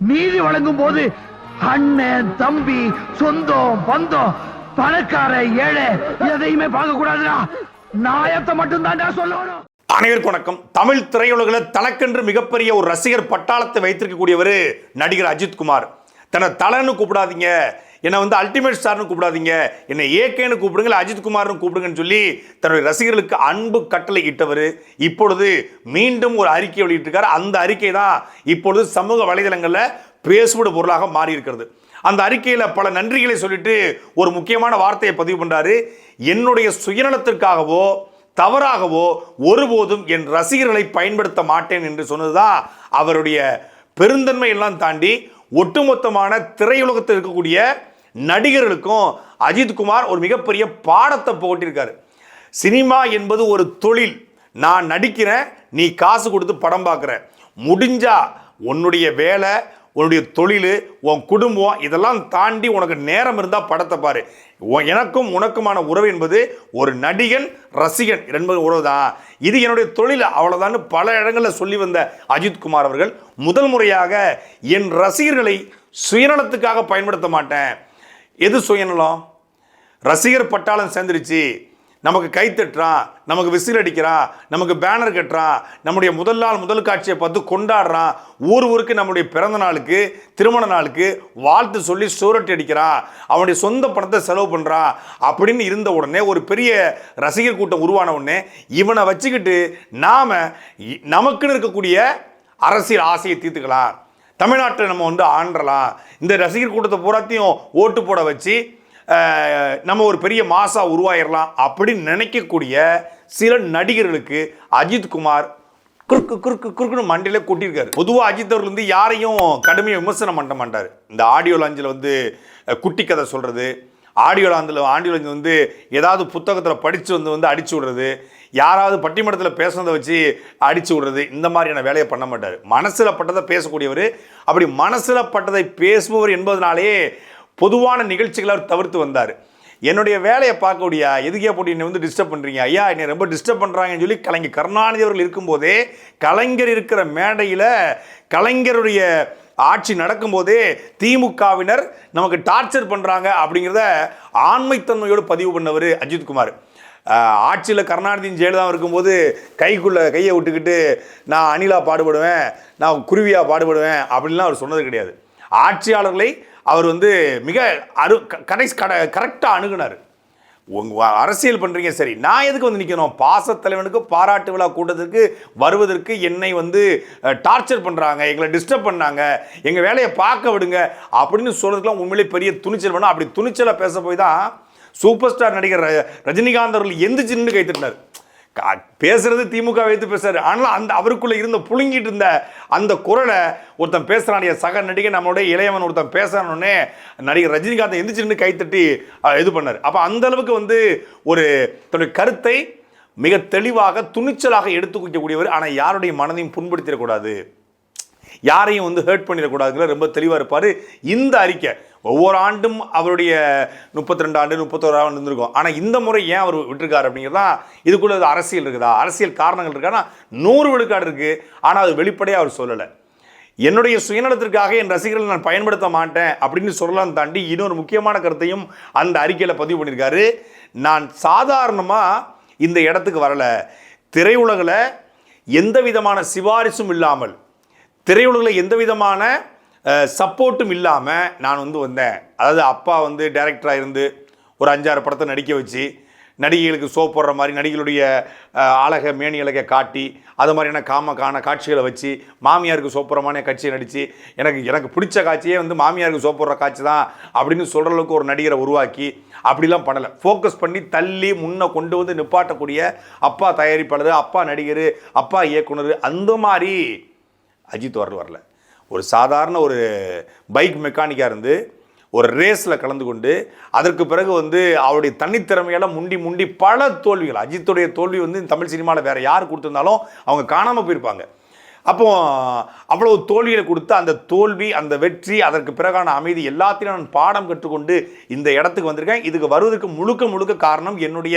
நீதி வழங்கும் போது அண்ணன் தம்பி சொந்தம் பந்தம் பணக்கார ஏழை எதையுமே பார்க்க கூடாதுடா நாயத்தை மட்டும்தான் சொல்லணும். அனைவருக்கும் வணக்கம். தமிழ் திரையுலகில் தனக்கென்று மிகப்பெரிய ஒரு ரசிகர் பட்டாளத்தை வைத்திருக்கக்கூடியவர் நடிகர் அஜித் குமார் தன்னை தலைன்னு கூப்பிடாதீங்க. என்னை வந்து அல்டிமேட் ஸ்டார்னு கூப்பிடாதீங்க. என்னை ஏகேன்னு கூப்பிடுங்க இல்லை அஜித் குமார்னு கூப்பிடுங்கன்னு சொல்லி தன்னுடைய ரசிகர்களுக்கு அன்பு கட்டளை இட்டவர். இப்பொழுது மீண்டும் ஒரு அறிக்கை வெளியிட்டிருக்கார். அந்த அறிக்கை தான் இப்பொழுது சமூக வலைதளங்களில் பேசுபடு பொருளாக மாறி இருக்கிறது அந்த அறிக்கையில் பல நன்றிகளை சொல்லிட்டு ஒரு முக்கியமான வார்த்தையை பதிவு பண்ணுறாரு என்னுடைய சுயநலத்திற்காகவோ தவறாகவோ ஒருபோதும் என் ரசிகர்களை பயன்படுத்த மாட்டேன் என்று சொன்னதுதான் அவருடைய பெருந்தன்மை எல்லாம் தாண்டி ஒட்டுமொத்தமான திரையுலகத்தில் இருக்கக்கூடிய நடிகர்களுக்கும் அஜித் குமார் ஒரு மிகப்பெரிய பாடத்தை போட்டிருக்காரு சினிமா என்பது ஒரு தொழில். நான் நடிக்கிறேன் நீ காசு கொடுத்து படம் பார்க்குற. முடிஞ்சா உன்னுடைய வேலை உன்னுடைய தொழில் உன் குடும்பம் இதெல்லாம் தாண்டி உனக்கு நேரம் இருந்தால் படத்தை பாரு. எனக்கும் உனக்குமான உறவு என்பது ஒரு நடிகன் ரசிகன் என்பது உறவு தான். இது என்னுடைய தொழில். அவ்வளோதான்னு பல இடங்களில் சொல்லி வந்த அஜித்குமார் அவர்கள் முதல் முறையாக என் ரசிகர்களை சுயநலத்துக்காக பயன்படுத்த மாட்டேன். எது சுயநலம்? ரசிகர் பட்டாளம் சேர்ந்துருச்சு. நமக்கு கை தட்டுறான் நமக்கு விசில் அடிக்கிறான் நமக்கு பேனர் கட்டுறான் நம்முடைய முதல் நாள் முதல் காட்சியை பார்த்து கொண்டாடுறான் ஊர் ஊருக்கு நம்முடைய பிறந்த நாளுக்கு திருமண நாளுக்கு வாழ்த்து சொல்லி சூரட்டி அடிக்கிறான் அவனுடைய சொந்த பணத்தை செலவு பண்ணுறான் அப்படின்னு இருந்த உடனே ஒரு பெரிய ரசிகர் கூட்டம் உருவான உடனே இவனை வச்சுக்கிட்டு நாம் நமக்குன்னு இருக்கக்கூடிய அரசியல் ஆசையை தீர்த்துக்கலாம். தமிழ்நாட்டை நம்ம வந்து ஆண்டலாம். இந்த ரசிகர் கூட்டத்தை பூராத்தையும் ஓட்டு போட வச்சு நம்ம ஒரு பெரிய மாசாக உருவாயிடலாம் அப்படின்னு நினைக்கக்கூடிய சில நடிகர்களுக்கு அஜித் குமார் குறுக்கு குறுக்கு குறுக்குன்னு மண்டையில கூட்டியிருக்காரு. பொதுவாக அஜித் அவர்கள் வந்து யாரையும் கடுமையாக விமர்சனம் பண்ண மாட்டார். இந்த ஆடியோ லாஞ்சில் வந்து குட்டி கதை சொல்கிறது ஆடியோ லாஞ்சில் ஆடியோ லாஞ்சில் வந்து ஏதாவது புத்தகத்தில் படித்து வந்து வந்து அடிச்சு விடுறது யாராவது பட்டிமன்றத்தில் பேசுனதை வச்சு அடிச்சு விடுறது இந்த மாதிரியான வேலையை பண்ண மாட்டார். மனசில் பட்டதை பேசக்கூடியவர். அப்படி மனசில் பட்டதை பேசுபவர் என்பதனாலே பொதுவான நிகழ்ச்சிகளை அவர் தவிர்த்து வந்தார். என்னுடைய வேலையை பார்க்கக்கூடிய எதுக்கே போட்டு என்னை வந்து டிஸ்டர்ப் பண்ணுறீங்க ஐயா என்னை ரொம்ப டிஸ்டர்ப் பண்ணுறாங்கன்னு சொல்லி கலைஞர் கருணாநிதி அவர்கள் இருக்கும்போதே கலைஞர் இருக்கிற மேடையில் கலைஞருடைய ஆட்சி நடக்கும்போதே திமுகவினர் நமக்கு டார்ச்சர் பண்ணுறாங்க அப்படிங்கிறத ஆண்மைத்தன்மையோடு பதிவு பண்ணவர் அஜித்குமார் ஆட்சியில் கருணாநிதியின் ஜெயலலிதா இருக்கும்போது கைக்குள்ளே கையை விட்டுக்கிட்டு நான் அணிலா பாடுபடுவேன் நான் குருவியாக பாடுபடுவேன் அப்படின்லாம் அவர் சொன்னது கிடையாது. ஆட்சியாளர்களை அவர் வந்து மிக அரு கடைசி கட கரெக்டாக அணுகுனார். உங்கள் அரசியல் பண்ணுறீங்க சரி. நான் எதுக்கு வந்து நிற்கணும் பாசத்தலைவனுக்கு பாராட்டு விழா கூட்டத்துக்கு வருவதற்கு என்னை வந்து டார்ச்சர் பண்ணுறாங்க எங்களை டிஸ்டர்ப் பண்ணாங்க எங்கள் வேலையை பார்க்க விடுங்க அப்படின்னு சொல்கிறதுக்குலாம் உண்மையிலே பெரிய துணிச்சல் வேணும் அப்படி துணிச்சலை பேச போய் தான் சூப்பர் ஸ்டார் நடிகர் ர- ரஜினிகாந்த் அவர்கள் எந்திரிச்சு நின்று கைத்தட்டினார் கா- பேசுறது திமுக வைத்து பேசுறாரு. ஆனால் அந்த அவருக்குள்ள இருந்த புழுங்கிட்டு இருந்த அந்த குரலை ஒருத்தன் பேசுறான் சக நடிகை நம்மளுடைய இளையவன் ஒருத்தன் பேசுறானே நடிகர் ரஜினிகாந்த் எந்திரிச்சு நின்று கைத்தட்டி இது பண்ணார். அப்போ அந்த அளவுக்கு வந்து ஒரு தன்னுடைய கருத்தை மிக தெளிவாக துணிச்சலாக எடுத்து வைக்கக்கூடியவர் ஆனால் யாருடைய மனதையும் புண்படுத்திடக்கூடாது. யாரையும் வந்து ஹேர்ட் பண்ணிடக்கூடாதுங்கிற ரொம்ப தெளிவாக இருப்பார். இந்த அறிக்கை ஒவ்வொரு ஆண்டும் அவருடைய முப்பத்தி ரெண்டு ஆண்டு முப்பத்தோரு ஆண்டு இருந்திருக்கும் ஆனால் இந்த முறை ஏன் அவர் விட்டுருக்காரு அப்படிங்கிறதா இதுக்குள்ளே அது அரசியல் இருக்குதா? அரசியல் காரணங்கள் இருக்கான்னா நூறு விழுக்காடு இருக்குது ஆனால் அது வெளிப்படையாக அவர் சொல்லலை. என்னுடைய சுயநலத்திற்காக என் ரசிகர்களை நான் பயன்படுத்த மாட்டேன் அப்படின்னு சொல்லலாம் தாண்டி இன்னொரு முக்கியமான கருத்தையும் அந்த அறிக்கையில் பதிவு பண்ணியிருக்காரு. நான் சாதாரணமாக இந்த இடத்துக்கு வரலை. திரையுலகில் எந்த விதமான சிபாரிசும் இல்லாமல் திரையுலகில் எந்த விதமான சப்போர்ட்டும் இல்லாமல் நான் வந்து வந்தேன். அதாவது அப்பா வந்து டைரக்டராக இருந்து ஒரு அஞ்சாறு படத்தை நடிக்க வச்சு நடிகைகளுக்கு சோ போடுற மாதிரி நடிகளுடைய அஹ், அழக மேனி அழகை காட்டி அது மாதிரியான காம காண காட்சிகளை வச்சு மாமியாருக்கு சோப்புறமான காட்சியை நடித்து எனக்கு எனக்கு பிடிச்ச காட்சியே வந்து மாமியாருக்கு சோப்புற காட்சி தான் அப்படின்னு சொல்கிற அளவுக்கு ஒரு நடிகரை உருவாக்கி அப்படிலாம் பண்ணலை. ஃபோக்கஸ் பண்ணி தள்ளி முன்னே கொண்டு வந்து நிப்பாட்டக்கூடிய அப்பா தயாரிப்பாளர் அப்பா நடிகர் அப்பா இயக்குனர் அந்த மாதிரி அஜித் வரல வரல. ஒரு சாதாரண ஒரு பைக் மெக்கானிக்காக இருந்து ஒரு ரேஸில் கலந்து கொண்டு அதற்கு பிறகு வந்து அவருடைய தனித்திறமையால் முண்டி முண்டி பல தோல்விகள் அஜித்துடைய தோல்வி வந்து இந்த தமிழ் சினிமாவில் வேறு யார் கொடுத்துருந்தாலும் அவங்க காணாமல் போயிருப்பாங்க. அப்போ அவ்வளவு தோல்விகளை கொடுத்து அந்த தோல்வி அந்த வெற்றி அதற்கு பிறகான அமைதி எல்லாத்தையும் நான் பாடம் கற்றுக்கொண்டு இந்த இடத்துக்கு வந்திருக்கேன். இதுக்கு வருவதற்கு முழுக்க முழுக்க காரணம் என்னுடைய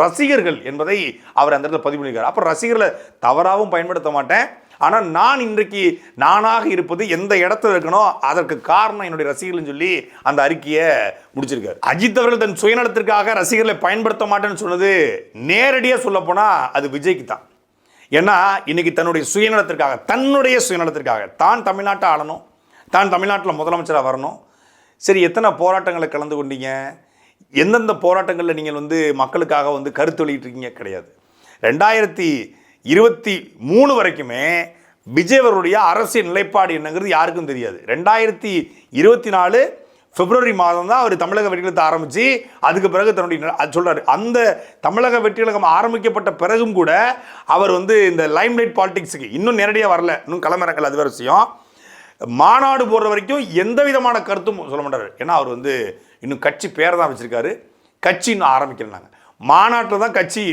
ரசிகர்கள் என்பதை அவர் அந்த இடத்துல பதிவு பண்ணியிருக்கார். அப்போ ரசிகர்களை தவறாகவும் பயன்படுத்த மாட்டேன். ஆனால் நான் இன்றைக்கு நானாக இருப்பது எந்த இடத்துல இருக்கணும் அதற்கு காரணம் என்னுடைய ரசிகர்கள்னு சொல்லி அந்த அறிக்கையை முடிச்சிருக்காரு. அஜித் அவர்கள் தன் சுயநலத்திற்காக ரசிகர்களை பயன்படுத்த மாட்டேன்னு சொன்னது நேரடியாக சொல்லப்போனால் அது விஜய்க்கு தான். ஏன்னா இன்னைக்கு தன்னுடைய சுயநலத்திற்காக தன்னுடைய சுயநலத்திற்காக தான் தமிழ்நாட்டை ஆளணும் தான் தமிழ்நாட்டில் முதலமைச்சராக வரணும். சரி எத்தனை போராட்டங்களை கலந்து கொண்டீங்க? எந்தெந்த போராட்டங்களில் நீங்கள் வந்து மக்களுக்காக வந்து கருத்து வெளியிட்டிருக்கீங்க? கிடையாது. ரெண்டாயிரத்தி இருபத்தி மூணு வரைக்குமே விஜய் அவருடைய அரசியல் நிலைப்பாடு என்னங்கிறது யாருக்கும் தெரியாது. ரெண்டாயிரத்தி இருபத்தி நாலு பிப்ரவரி மாதம் தான் அவர் தமிழக வெற்றிகழகத்தை ஆரம்பித்து அதுக்கு பிறகு தன்னுடைய நில- அது சொல்கிறார் அந்த தமிழக வெற்றிகழகம் ஆரம்பிக்கப்பட்ட பிறகும் கூட அவர் வந்து இந்த லைம்லைட் பாலிடிக்ஸுக்கு இன்னும் நேரடியாக வரல. இன்னும் களமிறங்கல அது விஷயம். மாநாடு போடுற வரைக்கும் எந்த விதமான கருத்தும் சொல்ல மாட்டார். ஏன்னா அவர் வந்து இன்னும் கட்சி பேரை தான் வச்சுருக்காரு. கட்சி இன்னும் ஆரம்பிக்கலனாங்க. மாநாட்டில் தான் கட்சி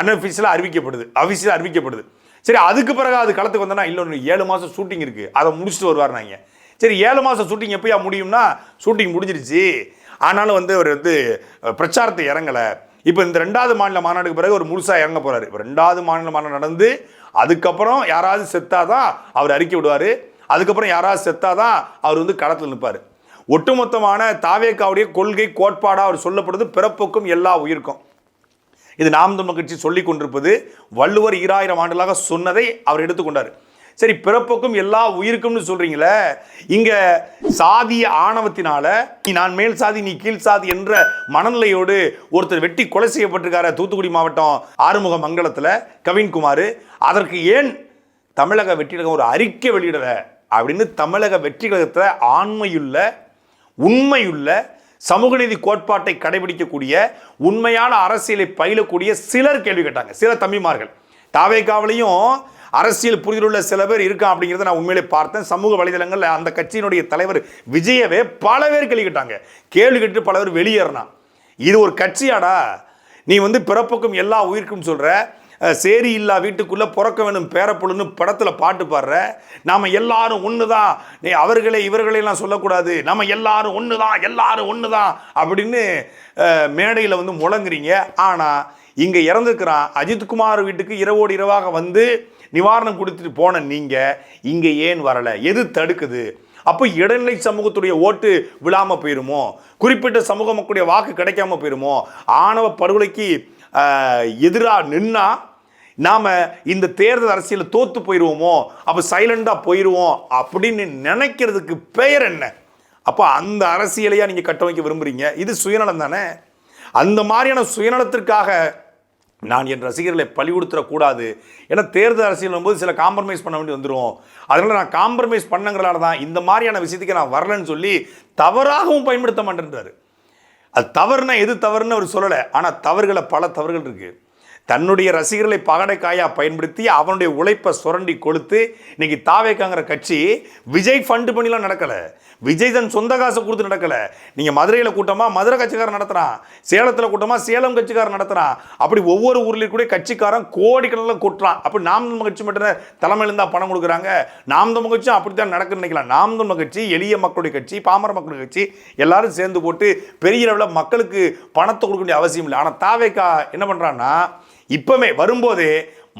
அன்அஃபிஷியலாக அறிவிக்கப்படுது. அஃபிஷியலாக அறிவிக்கப்படுது. சரி அதுக்கு பிறகு அது களத்துக்கு வந்தோன்னா இல்லை ஏழு மாதம் ஷூட்டிங் இருக்குது அதை முடிச்சுட்டு வருவார் நாங்கள் சரி ஏழு மாதம் ஷூட்டிங் எப்போயா முடியும்னா ஷூட்டிங் முடிஞ்சிருச்சு. ஆனாலும் வந்து அவர் வந்து பிரச்சாரத்தை இறங்கலை. இப்போ இந்த ரெண்டாவது மாநில மாநாடுக்கு பிறகு ஒரு முழுசாக இறங்க போறாரு. இப்போ ரெண்டாவது மாநில மாநாடு நடந்து அதுக்கப்புறம் யாராவது செத்தாதான் அவர் அறிக்கை விடுவார். அதுக்கப்புறம் யாராவது செத்தாதான் அவர் வந்து களத்தில் நிற்பார் ஒட்டுமொத்தமான தாவேக்காவுடைய கொள்கை கோட்பாடாக அவர் சொல்லப்படுது. பிறப்புக்கும் எல்லா உயிருக்கும். இது நாம் தமிழ் கட்சி சொல்லிக் கொண்டிருப்பது வள்ளுவர் ஈராயிரம் ஆண்டுகளாக சொன்னதை அவர் எடுத்துக்கொண்டார். சரி பிறப்புக்கும் எல்லா உயிருக்கும்னு சொல்கிறீங்களே இங்கே சாதிய ஆணவத்தினால நீ நான் மேல் சாதி நீ கீழ் சாதி என்ற மனநிலையோடு ஒருத்தர் வெட்டி கொலை செய்யப்பட்டிருக்காரு தூத்துக்குடி மாவட்டம் ஆறுமுக மங்கலத்தில் கவின்குமார். அதற்கு ஏன் தமிழக வெற்றிகழகம் ஒரு அறிக்கை வெளியிடலை? அப்படின்னு தமிழக வெற்றிகழகத்தில் ஆண்மையுள்ள உண்மையுள்ள சமூக நீதி கோட்பாட்டை கடைபிடிக்கக்கூடிய உண்மையான அரசியலை பயிலக்கூடிய சிலர் கேள்வி கேட்டாங்க. சில தம்பிமார்கள். தாவேக்காவிலையும் அரசியல் புரிதலுள்ள சில பேர் இருக்கான் அப்படிங்கிறத நான் உண்மையிலே பார்த்தேன். சமூக வலைதளங்களில் அந்த கட்சியினுடைய தலைவர் விஜயவே பல பேர் கேள்வி கேட்டாங்க. கேள்வி கேட்டு பல பேர் வெளியேறினான். இது ஒரு கட்சியாடா? நீ வந்து பிறப்புக்கும் எல்லா உயிருக்கும் சொல்கிற சேரி இல்லா வீட்டுக்குள்ளே பிறக்க வேணும் பேரப்புழுன்னு படத்தில் பாட்டு பாடுற. நாம் எல்லாரும் தான் நீ அவர்களே இவர்களையெல்லாம் சொல்லக்கூடாது. நம்ம எல்லாரும் ஒன்று தான் எல்லாரும் ஒன்று தான் அப்படின்னு மேடையில் வந்து முழங்குறீங்க. ஆனால் இங்கே இறந்துக்கிறான் அஜித்குமார் வீட்டுக்கு இரவோடு இரவாக வந்து நிவாரணம் கொடுத்துட்டு போன நீங்கள் இங்கே ஏன் வரலை? எது தடுக்குது? அப்போ இடைநிலை சமூகத்துடைய ஓட்டு விழாமல் போயிருமோ? குறிப்பிட்ட சமூக மக்களுடைய வாக்கு கிடைக்காம போயிருமோ? ஆணவ படுகொலைக்கு எதிராக நின்னா நாம் இந்த தேர்தல் அரசியலில் தோற்று போயிடுவோமோ அப்போ சைலண்டாக போயிடுவோம் அப்படின்னு நினைக்கிறதுக்கு பெயர் என்ன? அப்போ அந்த அரசியலையாக நீங்கள் கட்டமைக்க விரும்புகிறீங்க இது சுயநலம் தானே? அந்த மாதிரியான சுயநலத்திற்காக நான் என் ரசிகர்களை பழி கொடுத்துடக்கூடாது ஏன்னா தேர்தல் அரசியல் போது சில காம்ப்ரமைஸ் பண்ண வேண்டி வந்துடும் அதனால் நான் காம்ப்ரமைஸ் பண்ணங்கிறனால தான் இந்த மாதிரியான விஷயத்துக்கு நான் வரலன்னு சொல்லி தவறாகவும் பயன்படுத்த மாட்டேன்றாரு. அது தவறுனா எது தவறுன்னு அவர் சொல்லலை. ஆனால் தவறுகளை பல தவறுகள் இருக்குது தன்னுடைய ரசிகர்களை பகடைக்காயாக பயன்படுத்தி அவனுடைய உழைப்பை சுரண்டி கொடுத்து இன்னைக்கு தாவேக்காங்கிற கட்சி விஜய் ஃபண்டு பண்ணிலாம் நடக்கலை. விஜய் தன் சொந்த காசை கொடுத்து நடக்கலை. நீங்கள் மதுரையில் கூட்டமாக மதுரை கட்சிக்காரன் நடத்துகிறான் சேலத்தில் கூட்டமாக சேலம் கட்சிக்காரன் நடத்துகிறான் அப்படி ஒவ்வொரு ஊர்லேயும் கூட கட்சிக்காரன் கோடிக்கணக்கில் கொட்டுறான். அப்படி நாம் தமிழ் கட்சி மட்டும் தலைமையிலிருந்தால் பணம் கொடுக்குறாங்க. நாம் தமிழ் கட்சியும் அப்படி தான் நடக்குன்னு நினைக்கலாம். நாம் தமிழ் கட்சி எளிய மக்களுடைய கட்சி பாமர மக்களுடைய கட்சி எல்லாரும் சேர்ந்து போட்டு பெரிய அளவில் மக்களுக்கு பணத்தை கொடுக்க வேண்டிய அவசியம் இல்லை. ஆனால் தாவேக்கா என்ன பண்ணுறான்னா இப்போவே வரும்போதே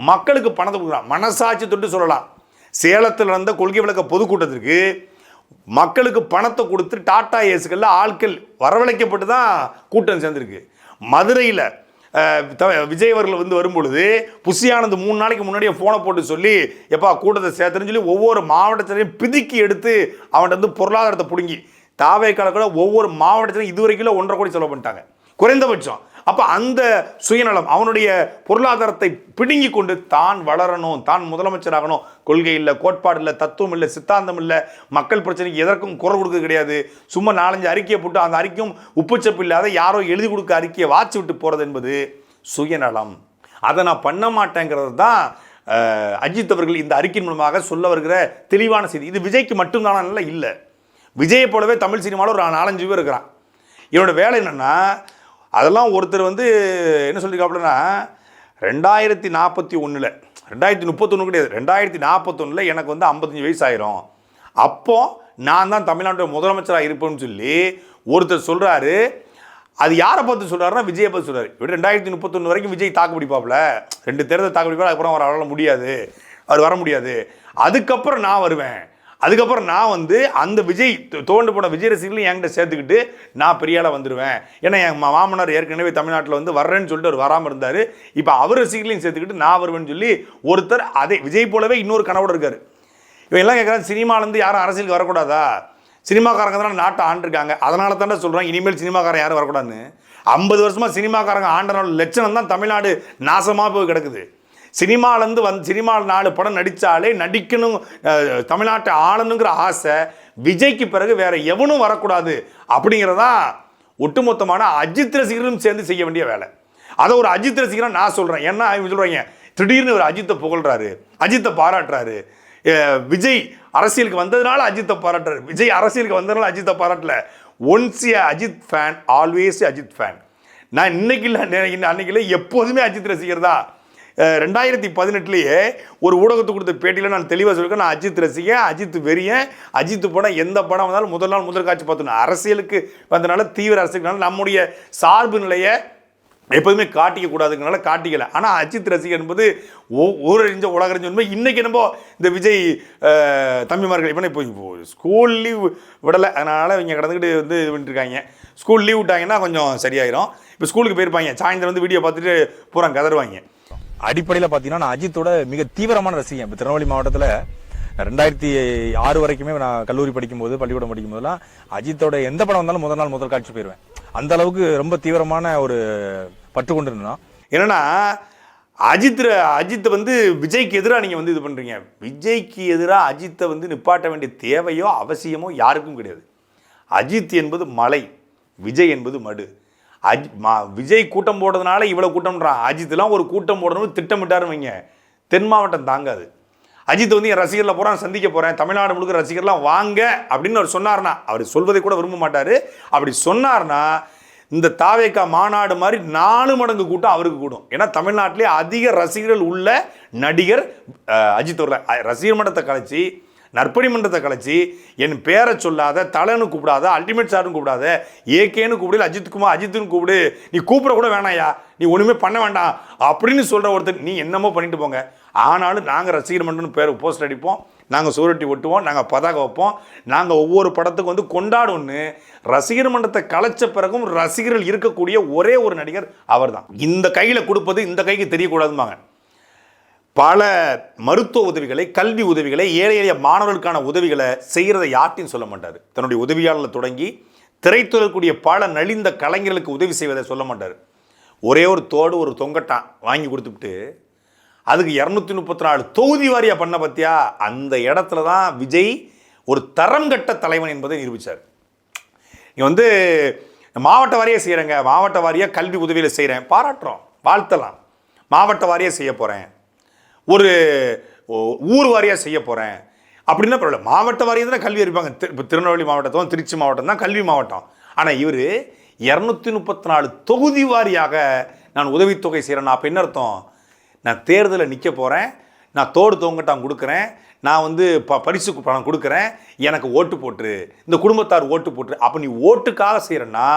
மக்களுக்கு பணத்தை கொடுக்குறான் மனசாட்சி தொட்டு சொல்லலாம். சேலத்தில் நடந்த கொள்கை விளக்க பொதுக்கூட்டத்திற்கு மக்களுக்கு பணத்தை கொடுத்து டாட்டா ஏசுகளில் ஆட்கள் வரவழைக்கப்பட்டு தான் கூட்டம் சேர்ந்துருக்கு. மதுரையில் அஹ், விஜய் அவர்கள் வந்து வரும்பொழுது புஷி மூணு நாளைக்கு முன்னாடியே ஃபோனை போட்டு சொல்லி எப்பா கூட்டத்தை சேர்த்துன்னு சொல்லி ஒவ்வொரு மாவட்டத்திலையும் பிதுக்கி எடுத்து அவன்கிட்ட வந்து பொருளாதாரத்தை பிடுங்கி தாவே கூட ஒவ்வொரு மாவட்டத்திலையும் இதுவரைக்கும் ஒன்றரை கோடி செலவு பண்ணிட்டாங்க. குறைந்தபட்சம் அப்போ அந்த சுயநலம் அவனுடைய பொருளாதாரத்தை பிடுங்கி கொண்டு தான் வளரணும் தான் முதலமைச்சராகணும். கொள்கை இல்லை கோட்பாடு இல்லை தத்துவம் இல்லை சித்தாந்தம் இல்லை மக்கள் பிரச்சனைக்கு எதற்கும் குரல் கொடுக்க கிடையாது. சும்மா நாலஞ்சு அறிக்கையை போட்டு அந்த அறிக்கையும் உப்புச்சப்பு இல்லாத யாரோ எழுதி கொடுக்க அறிக்கையை வாச்சு விட்டு போகிறது என்பது சுயநலம். அதை நான் பண்ண மாட்டேங்கிறது தான் அஜித் அவர்கள் இந்த அறிக்கையின் மூலமாக சொல்ல வருகிற தெளிவான செய்தி. இது விஜய்க்கு மட்டும்தானா இல்லை? விஜயை போலவே தமிழ் சினிமாவில் ஒரு நாலஞ்சு பேர் இருக்கிறான். இவனோட வேலை என்னென்னா அதெல்லாம் ஒருத்தர் வந்து என்ன சொல்லியிருக்காப்புலன்னா ரெண்டாயிரத்தி நாற்பத்தி ஒன்றில் ரெண்டாயிரத்தி முப்பத்தொன்று கிடையாது ரெண்டாயிரத்தி நாற்பத்தொன்னில் எனக்கு வந்து ஐம்பத்தஞ்சு வயசு ஆயிரும். அப்போ நான் தான் தமிழ்நாட்டோட முதலமைச்சராக இருப்பேன்னு சொல்லி ஒருத்தர் சொல்கிறாரு அது யாரை பார்த்து சொல்கிறாருன்னா விஜயை பார்த்து சொல்கிறார் இவர் ரெண்டாயிரத்தி முப்பத்தொன்று வரைக்கும் விஜய் தாக்கு பிடிப்பாப்ல ரெண்டு தேர்தல் தாக்கு பிடிப்பாள் அதுக்கப்புறம் அவர் அவரால் முடியாது. அவர் வர முடியாது. அதுக்கப்புறம் நான் வருவேன். அதுக்கப்புறம் நான் வந்து அந்த விஜய் தோ- தோண்டு போன விஜய் ரசிகர்களையும் என்கிட்ட சேர்த்துக்கிட்டு நான் பெரிய வந்துடுவேன் ஏன்னா என் மாமனார் ஏற்கனவே தமிழ்நாட்டில் வந்து வர்றேன்னு சொல்லிட்டு அவர் வராமல் இருந்தார். இப்போ அவர் ரசிகர்களையும் சேர்த்துக்கிட்டு நான் வருவேன்னு சொல்லி ஒருத்தர் அதே விஜய் போலவே இன்னொரு கனவோடு இருக்கார். இவன் எல்லாம் கேட்குறாங்க சினிமாலேருந்து யாரும் அரசியலுக்கு வரக்கூடாதா? சினிமாக்காரங்க தான் நாட்டை ஆண்டிருக்காங்க. அதனால தானே சொல்கிறேன் இனிமேல் சினிமாக்காரன் யாரும் வரக்கூடாதுன்னு. ஐம்பது வருஷமாக சினிமாக்காரங்க ஆண்டனோட லட்சணம் தான் தமிழ்நாடு நாசமாக போய் கிடக்குது. சினிமாலேருந்து வந்து சினிமாவில் நாலு படம் நடித்தாலே நடிக்கணும் தமிழ்நாட்டை ஆளணுங்கிற ஆசை விஜய்க்கு பிறகு வேறு எவனும் வரக்கூடாது அப்படிங்கிறதா ஒட்டுமொத்தமான அஜித் ரசிகர்களும் சேர்ந்து செய்ய வேண்டிய வேலை. அதை ஒரு அஜித் ரசிகராக நான் சொல்கிறேன் ஏன்னா இவங்க சொல்கிறீங்க திடீர்னு ஒரு அஜித்தை புகழ்றாரு அஜித்தை பாராட்டுறாரு. விஜய் அரசியலுக்கு வந்ததுனால அஜித்தை பாராட்டுறாரு. விஜய் அரசியலுக்கு வந்ததுனால அஜித்தை பாராட்டல. Once a Ajith fan always Ajith fan நான் இன்னைக்கு இல்லை அன்னைக்கு இல்லை எப்போதுமே அஜித் ரசிகர் தான். ரெண்டாயிரத்தி பதினெட்டுலேயே ஒரு ஊடகத்துக்கு கொடுத்த பேட்டியில் நான் தெளிவாக சொல்லியிருக்கேன் நான் அஜித் ரசிகன் அஜித் வெறியன் அஜித் படம் எந்த படம் வந்தாலும் முதல் நாள் முதல் காட்சி பார்த்தோம் அரசியலுக்கு வந்தனால தீவிர அரசியல்னால நம்முடைய சார்பு நிலையை எப்போதுமே காட்டிக்க கூடாதுங்கனால காட்டிக்கல. ஆனால் அஜித் ரசிகன் என்பது ஊரறிஞ்ச உலகறிஞ்ச உண்மை. இன்னைக்கு நம்ம இந்த விஜய் தம்பிமார்கள் இப்போ இப்போ இப்போ ஸ்கூல் லீவ் விடலை. அதனால் இவங்க கடந்துக்கிட்டு வந்து இது பண்ணிட்டு இருக்காங்க ஸ்கூல் லீவ் விட்டாங்கன்னா கொஞ்சம் சரியாயிரும். இப்போ ஸ்கூலுக்கு போயிருப்பாங்க. சாயந்தரம் வந்து வீடியோ பார்த்துட்டு பூரா கதருவாங்க அடிப்படையில் பார்த்தீங்கன்னா நான் அஜித்தோட மிக தீவிரமான ரசிகன். இப்போ திருநெல்வேலி மாவட்டத்தில் ரெண்டாயிரத்தி ஆறு வரைக்குமே நான் கல்லூரி படிக்கும்போது பள்ளிக்கூடம் படிக்கும் போதெல்லாம் அஜித்தோட எந்த படம் வந்தாலும் முதல் நாள் முதல் காட்சி போயிடுவேன் அந்த அளவுக்கு ரொம்ப தீவிரமான ஒரு பட்டு கொண்டு இருந்தோம் என்னன்னா அஜித் ர- அஜித்தை வந்து விஜய்க்கு எதிராக நீங்கள் வந்து இது பண்ணுறீங்க விஜய்க்கு எதிராக அஜித்தை வந்து நிப்பாட்ட வேண்டிய தேவையோ அவசியமோ யாருக்கும் கிடையாது. அஜித் என்பது மலை விஜய் என்பது மடு. அஜ் மா- விஜய் கூட்டம் போடுறதுனால இவ்வளோ கூட்டம்ன்றான் அஜித்லாம் ஒரு கூட்டம் போடணும்னு திட்டமிட்டாருன்னு வைங்க. தென் மாவட்டம் தாங்காது. அஜித் வந்து என் ரசிகர்ல போகிறான் சந்திக்க போகிறேன் தமிழ்நாடு முழுக்க ரசிகர்லாம் வாங்க அப்படின்னு அவர் சொன்னார்னா அவர் சொல்வதை கூட விரும்ப மாட்டார். அப்படி சொன்னார்னா இந்த தாவேக்கா மாநாடு மாதிரி நாலு மடங்கு கூட்டம் அவருக்கு கூடும். ஏன்னா தமிழ்நாட்டிலே அதிக ரசிகர்கள் உள்ள நடிகர் அஜித் அவர்கள். ரசிகர் மன்றத்தை கலைச்சி நற்பணி மன்றத்தை கலைச்சி என் பேரை சொல்லாத தலைன்னு கூப்பிடாத அல்டிமேட் சார்னு கூப்பிடாத ஏகேன்னு கூப்பிடல அஜித் குமார் அஜித்துன்னு கூப்பிடு நீ கூப்பிட கூட வேணாயா நீ ஒன்றுமே பண்ண வேண்டாம் அப்படின்னு சொல்கிற ஒருத்தர் நீ என்னமோ பண்ணிட்டு போங்க. ஆனாலும் நாங்கள் ரசிகர் மன்றம்னு பேர் போஸ்ட் அடிப்போம் நாங்கள் சுவரொட்டி ஒட்டுவோம் நாங்கள் பதாகை வைப்போம் நாங்கள் ஒவ்வொரு படத்துக்கும் வந்து கொண்டாடுவோன்னு ரசிகர் மன்றத்தை கலைச்ச பிறகும் ரசிகர்கள் இருக்கக்கூடிய ஒரே ஒரு நடிகர் அவர் தான் இந்த கையில் கொடுப்பது இந்த கைக்கு தெரியக்கூடாதுமாங்க பல மருத்துவ உதவிகளை கல்வி உதவிகளை ஏழை எளிய மாணவர்களுக்கான உதவிகளை செய்கிறத யார்ட்டையும் சொல்ல மாட்டார். தன்னுடைய உதவியாளர்களை தொடங்கி திரைத்துறைக்கூடிய பல நலிந்த கலைஞர்களுக்கு உதவி செய்வதை சொல்ல மாட்டார். ஒரே ஒரு தோடு ஒரு தொங்கட்டான் வாங்கி கொடுத்துட்டு அதுக்கு இரநூத்தி முப்பத்தி நாலு தொகுதி வாரியாக பண்ண பார்த்தியா அந்த இடத்துல தான் விஜய் ஒரு தரம் கட்ட தலைவன் என்பதை நிரூபித்தார் இங்கே வந்து மாவட்ட வாரியாக செய்கிறேங்க மாவட்ட வாரியாக கல்வி உதவியில் செய்கிறேன் பாராட்டுறோம் வாழ்த்தலாம் மாவட்ட வாரியாக செய்ய போகிறேன் ஒரு ஊர் வாரியாக செய்ய போகிறேன் அப்படின்னா பரவாயில்ல. மாவட்ட வாரியம் தான் கல்வி இருப்பாங்க இப்போ திருநெல்வேலி மாவட்டத்தும் திருச்சி மாவட்டம் தான் கல்வி மாவட்டம். ஆனால் இவர் இரநூத்தி முப்பத்தி நாலு தொகுதி வாரியாக நான் உதவித்தொகை செய்கிறேன் அப்போ என்ன அர்த்தம்? நான் தேர்தலில் நிற்க போகிறேன் நான் தோடு தொங்கட்டான் கொடுக்குறேன். நான் வந்து ப பரிசு பணம் கொடுக்குறேன். எனக்கு ஓட்டு போட்டுரு. இந்த குடும்பத்தார் ஓட்டு போட்டுரு. அப்போ நீ ஓட்டுக்காக செய்கிறன்னா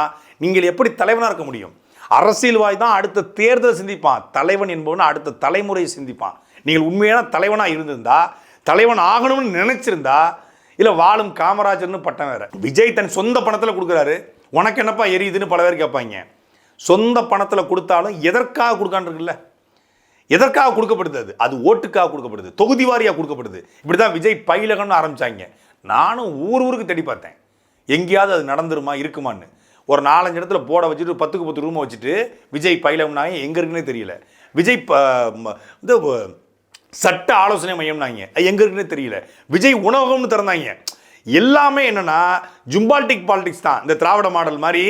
நீங்கள் எப்படி தலைவனாக இருக்க முடியும்? அரசியல்வாய் தான் அடுத்த தேர்தலை சிந்திப்பான். தலைவன் என்பவன் அடுத்த தலைமுறையை சிந்திப்பான். நீங்கள் உண்மையான தலைவனாக இருந்திருந்தா தலைவன் ஆகணும்னு நினச்சிருந்தா இல்லை வாழும் காமராஜர்னு பட்டம் வேற. விஜய் தன் சொந்த பணத்தில் கொடுக்குறாரு. உனக்கு என்னப்பா எரியுதுன்னு பல பேர் கேட்பாங்க. சொந்த பணத்தில் கொடுத்தாலும் எதற்காக கொடுக்கான்னு இருக்குல்ல? எதற்காக கொடுக்கப்படுது? அது அது ஓட்டுக்காக கொடுக்கப்படுது. தொகுதி வாரியாக கொடுக்கப்படுது. இப்படி தான் விஜய் பயிலகம்னு ஆரம்பிச்சாங்க. நானும் ஊர் ஊருக்கு தேடி பார்த்தேன். எங்கேயாவது அது நடந்துருமா இருக்குமான்னு. ஒரு நாலஞ்சு இடத்துல போட வச்சுட்டு பத்துக்கு பத்து ரூமை வச்சுட்டு விஜய் பயிலகம்னாங்க எங்கே இருக்குன்னே தெரியல. விஜய் ப- ம- இந்த சட்ட ஆலோசனை மையம்னாங்க. அது எங்கே இருக்குன்னு தெரியல. விஜய் உணவகம்னு திறந்தாங்க. எல்லாமே என்னென்னா ஜும்பால்டிக் பாலிடிக்ஸ் தான். இந்த திராவிட மாடல் மாதிரி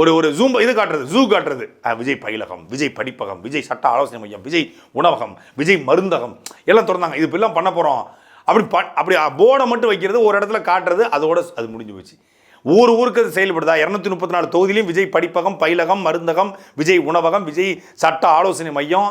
ஒரு ஒரு ஜூம் இது காட்டுறது ஜூ காட்டுறது. விஜய் பயிலகம் விஜய் படிப்பகம் விஜய் சட்ட ஆலோசனை மையம் விஜய் உணவகம் விஜய் மருந்தகம் எல்லாம் திறந்தாங்க. இது இப்பெல்லாம் பண்ண போகிறோம் அப்படி ப அப்படி போர்டை மட்டும் வைக்கிறது ஒரு இடத்துல காட்டுறது அதோட அது முடிஞ்சு போச்சு. ஊர் ஊருக்கு அது செயல்படுதா? இரநூத்தி முப்பத்தி நாலு தொகுதியிலையும் விஜய் படிப்பகம் பயிலகம் மருந்தகம் விஜய் உணவகம் விஜய் சட்ட ஆலோசனை மையம்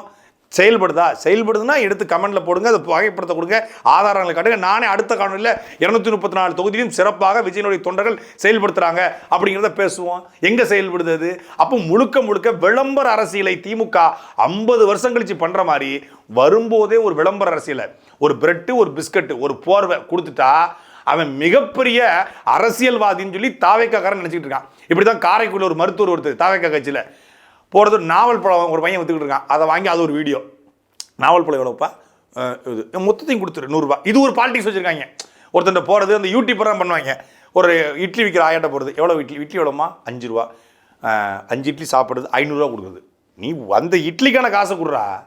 செயல்படுதா? செயல்படுதுன்னா எடுத்து கமெண்ட்ல போடுங்க அதை வகைப்படுத்த கொடுங்க ஆதாரங்களை காட்டுங்க. நானே அடுத்த காணொலியில் இரநூத்தி முப்பத்தி நாலு தொகுதியிலும் சிறப்பாக விஜயனுடைய தொண்டர்கள் செயல்படுத்துறாங்க அப்படிங்கிறத பேசுவோம். எங்க செயல்படுது அது? அப்போ முழுக்க முழுக்க விளம்பர அரசியலை திமுக ஐம்பது வருஷம் கழிச்சு பண்ற மாதிரி வரும்போதே ஒரு விளம்பர அரசியலை ஒரு பிரெட்டு ஒரு பிஸ்கட்டு ஒரு போர்வை கொடுத்துட்டா அவன் மிகப்பெரிய அரசியல்வாதின்னு சொல்லி தாவேக்காரன் நினச்சிக்கிட்டு இருக்கான். இப்படி தான் காரைக்குடியில் ஒரு மருத்துவர் ஒருத்தர் தாவேக்கா கட்சியில். போகிறது நாவல் பழம் ஒரு பையன் விற்றுக்கிட்டு இருக்கான். அதை வாங்கி அது ஒரு வீடியோ. நாவல் பழம் எவ்வளோப்பா இது. மொத்தத்தையும் கொடுத்துரு நூறுரூவா இது ஒரு பாலிடிக்ஸ் வச்சுருக்காங்க. ஒருத்தன் போகிறது அந்த யூடியூப்பர் தான் பண்ணுவாங்க. ஒரு இட்லி விற்கிற ஆயாட்ட போகிறது எவ்வளோ இட்லி? இட்லி எவ்வளோமா அஞ்சு ரூபா. அஞ்சு இட்லி சாப்பிடுறது ஐநூறுரூவா கொடுக்குறது. நீ அந்த இட்லிக்கான காசை கொடுறா.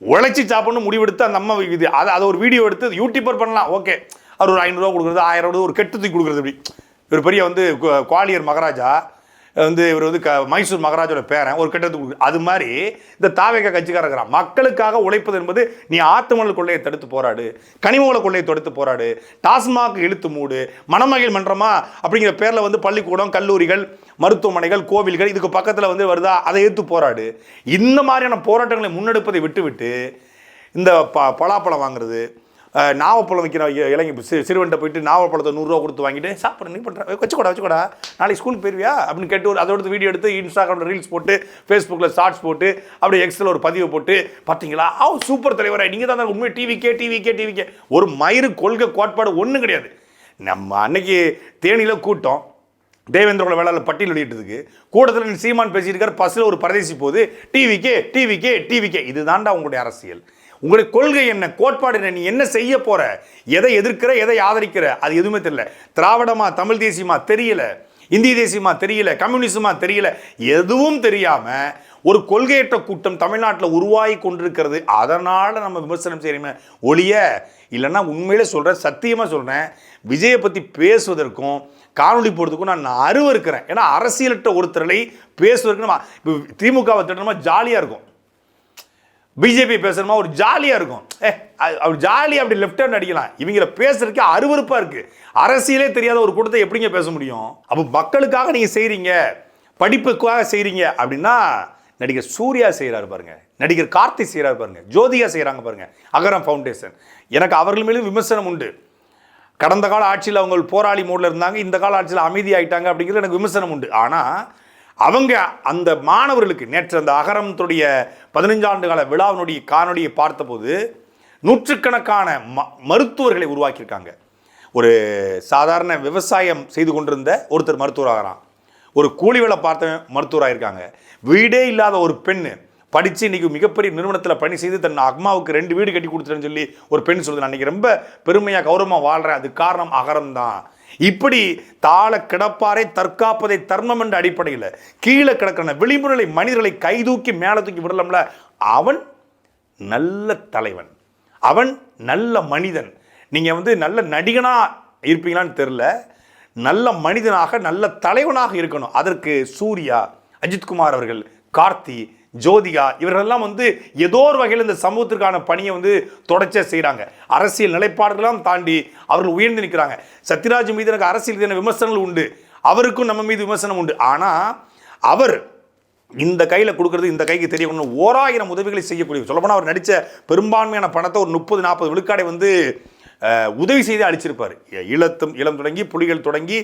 உழைச்சி சாப்பிட்ணும் முடிவெடுத்து அந்த அம்மா இது அதை அதை ஒரு வீடியோ எடுத்து யூடியூபர் பண்ணலாம். ஓகே. அவர் ஒரு ஐநூறுரூவா கொடுக்குறது ஆயிரம் ரூபா ஒரு கெட்டு தூக்கி கொடுக்குறது இப்படி. ஒரு பெரிய வந்து கு- குவாலியர் மகாராஜா. வந்து இவர் வந்து க மைசூர் மகாராஜோட பேரன் ஒரு கட்டத்துக்கு அது மாதிரி இந்த தாவேக கட்சிக்காரங்கிறான். மக்களுக்காக உழைப்பது என்பது நீ ஆத்துமணல் கொள்ளையை தடுத்து போராடு கனிமூல கொள்ளையை தடுத்து போராடு டாஸ்மாக் இழுத்து மூடு மணமகிழ் மன்றமா அப்படிங்கிற பேரில் வந்து பள்ளிக்கூடம் கல்லூரிகள் மருத்துவமனைகள் கோவில்கள் இதுக்கு பக்கத்தில் வந்து வருதா? அதை எதிர்த்து போராடு. இந்த மாதிரியான போராட்டங்களை முன்னெடுப்பதை விட்டுவிட்டு இந்த ப பலாப்பழம் வாங்குறது நாவப்பழம் வைக்கிற இ- இளைஞ சி சிறுவன்ட்ட போயிட்டு நாவப்பழத்தை நூறுரூவா கொடுத்து வாங்கிட்டு சாப்பிட்ற நீ பண்ணுற வச்சுக்கூடா வச்சுக்கூடா நாளைக்கு ஸ்கூலுக்கு போயிருவியா? அப்படின்னு கேட்டு ஒரு அதோட வீடியோ எடுத்து இன்ஸ்டாகிராமில் ரீல்ஸ் போட்டு ஃபேஸ்புக்கில் ஷார்ட்ஸ் போட்டு அப்படியே எக்ஸில் ஒரு பதிவு போட்டு பார்த்தீங்களா? ஆ சூப்பர் தலைவராக நீங்கள் தான் உண்மை டிவிக்கே டிவிக்கே டிவிக்கே ஒரு மயிறு கொள்கை கோட்பாடு ஒன்றும் கிடையாது. நம்ம அன்னைக்கு தேனியில் கூட்டம் தேவேந்திரோட வேளாளர் பட்டியல் வெளியிட்டதுக்கு கூட்டத்தில் சீமான் பேசியிருக்கார் இருக்கார் பஸ்ஸில் ஒரு பரதேசி போகுது டிவிக்கே டிவிக்கே டிவிக்கே இதுதான்டா உங்களுடைய அரசியல். உங்களுடைய கொள்கை என்ன? கோட்பாடு என்ன? நீ என்ன செய்ய போற? எதை எதிர்க்கிற? எதை ஆதரிக்கிற? அது எதுவுமே தெரியல. திராவிடமா தமிழ் தேசியமா தெரியல. இந்திய தேசியமா தெரியல. கம்யூனிசமா தெரியல. எதுவும் தெரியாம ஒரு கொள்கையற்ற கூட்டம் தமிழ்நாட்டில் உருவாகி கொண்டிருக்கிறது. அதனால் நம்ம விமர்சனம் செய்யணுமே ஒழிய இல்லைன்னா உண்மையிலே சொல்கிறேன் சத்தியமாக சொல்கிறேன் விஜயை பற்றி பேசுவதற்கும் காணொளி போடுறதுக்கும் நான் அருவருக்கிறேன். ஏன்னா அரசியலிட்ட ஒருத்தரை பேசுவதற்கு நம்ம இப்போ திமுகவை திட்டமாக ஜாலியாக இருக்கும். பிஜேபி பேசுகிறமா ஒரு ஜாலியாக இருக்கும். ஏ அது- அவர் ஜாலி அப்படி லெஃப்ட் ஹேண்ட் அடிக்கலாம். இவங்கள பேசுறதுக்கு அருவருப்பாக இருக்குது அரசியலே தெரியாத ஒரு கூட்டத்தை எப்படிங்க பேச முடியும்? அப்போ மக்களுக்காக நீங்கள் செய்கிறீங்க படிப்புக்காக செய்கிறீங்க அப்படின்னா நடிகர் சூர்யா செய்கிறாரு பாருங்க. நடிகர் கார்த்தி செய்கிறாரு பாருங்க. ஜோதிகா செய்கிறாங்க பாருங்க. அகரம் ஃபவுண்டேஷன் எனக்கு அவர்கள் மேலும் விமர்சனம் உண்டு. கடந்த கால ஆட்சியில் அவங்க போராளி மூடில் இருந்தாங்க. இந்த கால ஆட்சியில் அமைதியாயிட்டாங்க அப்படிங்கிறது எனக்கு விமர்சனம் உண்டு. ஆனால் அவங்க அந்த மாணவர்களுக்கு நேற்று அந்த அகரத்துடைய பதினஞ்சாண்டு கால விழாவினுடைய காணொலியை பார்த்தபோது நூற்றுக்கணக்கான ம மருத்துவர்களை உருவாக்கியிருக்காங்க. ஒரு சாதாரண விவசாயம் செய்து கொண்டிருந்த ஒருத்தர் மருத்துவராகிறான். ஒரு கூலி வேலை பார்த்தவன் மருத்துவராக இருக்காங்க வீடே இல்லாத ஒரு பெண் படித்து இன்னைக்கு மிகப்பெரிய நிறுவனத்தில் பணி செய்து தன் அம்மாவுக்கு ரெண்டு வீடு கட்டி கொடுத்துட்டேன்னு சொல்லி ஒரு பெண் சொல்லுது. நான் இன்றைக்கி ரொம்ப பெருமையாக கௌரவமாக வாழ்கிறேன் அது காரணம் அகரம் தான் இப்படி தாழ கிடப்பாரை தற்காப்பதை தர்மம் என்ற அடிப்படையில் கீழே கிடக்கிற விளிம்புநிலை மனிதர்களை கைதூக்கி மேலே தூக்கி விடலாம்ல? அவன் நல்ல தலைவன். அவன் நல்ல மனிதன். நீங்கள் வந்து நல்ல நடிகனாக இருப்பீங்களான்னு தெரில நல்ல மனிதனாக நல்ல தலைவனாக இருக்கணும். அதற்கு சூர்யா அஜித்குமார் அவர்கள் கார்த்தி ஜோதிகா இவர்களெல்லாம் வந்து ஏதோ ஒரு வகையில் இந்த சமூகத்திற்கான பணியை வந்து தொடர்ச்சியாக செய்கிறாங்க அரசியல் நிலைப்பாடுகளாம் தாண்டி அவர்கள் உயர்ந்து நிற்கிறாங்க. சத்யராஜ் மீது எனக்கு அரசியல் ரீதியான விமர்சனங்கள் உண்டு. அவருக்கும் நம்ம மீது விமர்சனம் உண்டு. ஆனால் அவர் இந்த கையில் கொடுக்கறது இந்த கைக்கு தெரியணும் ஓராயிரம் உதவிகளை செய்யக்கூடிய சொல்லப்போனால் அவர் நடித்த பெரும்பான்மையான பணத்தை ஒரு முப்பது நாற்பது விழுக்காடை வந்து உதவி செய்து அளிச்சிருப்பார். இளத்தும் ஈழத்தும் ஈழம் தொடங்கி புலிகள் தொடங்கி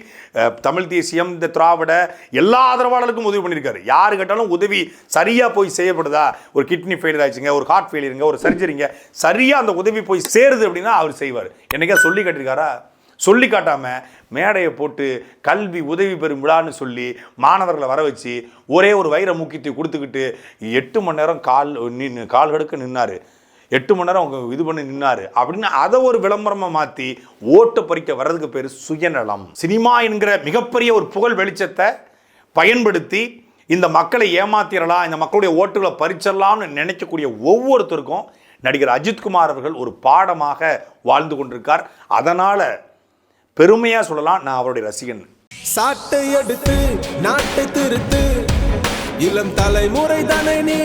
தமிழ் தேசியம் இந்த திராவிட எல்லா ஆதரவாளர்களுக்கும் உதவி பண்ணியிருக்காரு யார் கேட்டாலும் உதவி சரியாக போய் செய்யப்படுதா? ஒரு கிட்னி ஃபெயிலியர் ஆச்சுங்க ஒரு ஹார்ட் ஃபெயிலியருங்க ஒரு சர்ஜரிங்க சரியாக அந்த உதவி போய் சேருது அப்படின்னா அவர் செய்வார். என்னைக்கா சொல்லி கேட்டிருக்காரா சொல்லி காட்டாமல் மேடையை போட்டு கல்வி உதவி பெறும் விழான்னு சொல்லி மாணவர்களை வர வச்சு ஒரே ஒரு வைர முக்கியத்தை கொடுத்துக்கிட்டு எட்டு மணி நேரம் கால் நின்று கால் கடுக்க எட்டு மணி நேரம் அவங்க இது பண்ணி நின்னாரு. அப்படின்னு அதை ஒரு விளம்பரமாக மாற்றி ஓட்டு பறிக்க வர்றதுக்கு பேர் சுயநலம். சினிமா என்கிற மிகப்பெரிய ஒரு புகழ் வெளிச்சத்தை பயன்படுத்தி இந்த மக்களை ஏமாத்திரலாம் இந்த மக்களுடைய ஓட்டுகளை பறிச்சிடலாம்னு நினைக்கக்கூடிய ஒவ்வொருத்தருக்கும் நடிகர் அஜித்குமார் அவர்கள் ஒரு பாடமாக வாழ்ந்து கொண்டிருக்கார். அதனால் பெருமையாக சொல்லலாம் நான் அவருடைய ரசிகன். சாட்டை எடுத்து நாட்டை திருத்து. இளம் தலைமுறை தானே நீ